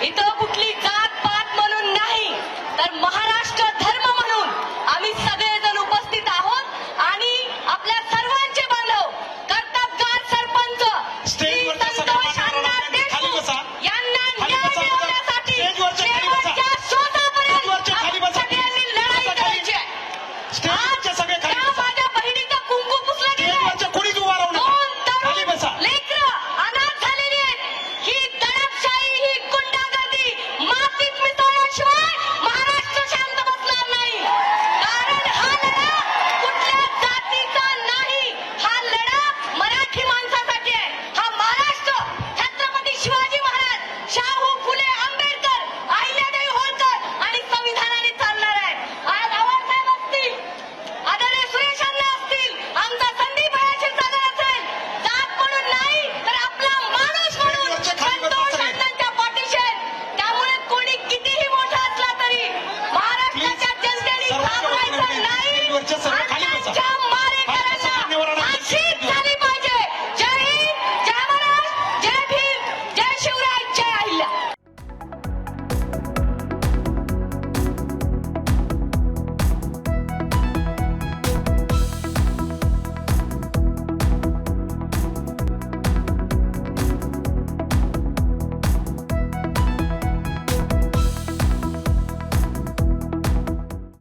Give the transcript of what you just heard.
इथं कुठली शिवाजी महाराज शाहू फुले आंबेडकर अहिल्यादेवी होळकर आणि संविधानाने चालणार आहे. आज आवाज साहेब असतील आदरणीय सुरेश अण्णा असतील आमचा संदीप क्षीरसागर असेल. जात म्हणून नाही तर आपला माणूस म्हणून संतोष अण्णांच्या पाठीशी. त्यामुळे कोणी कितीही मोठा असला तरी महाराष्ट्राच्या जनतेने घाबरायचं नाही.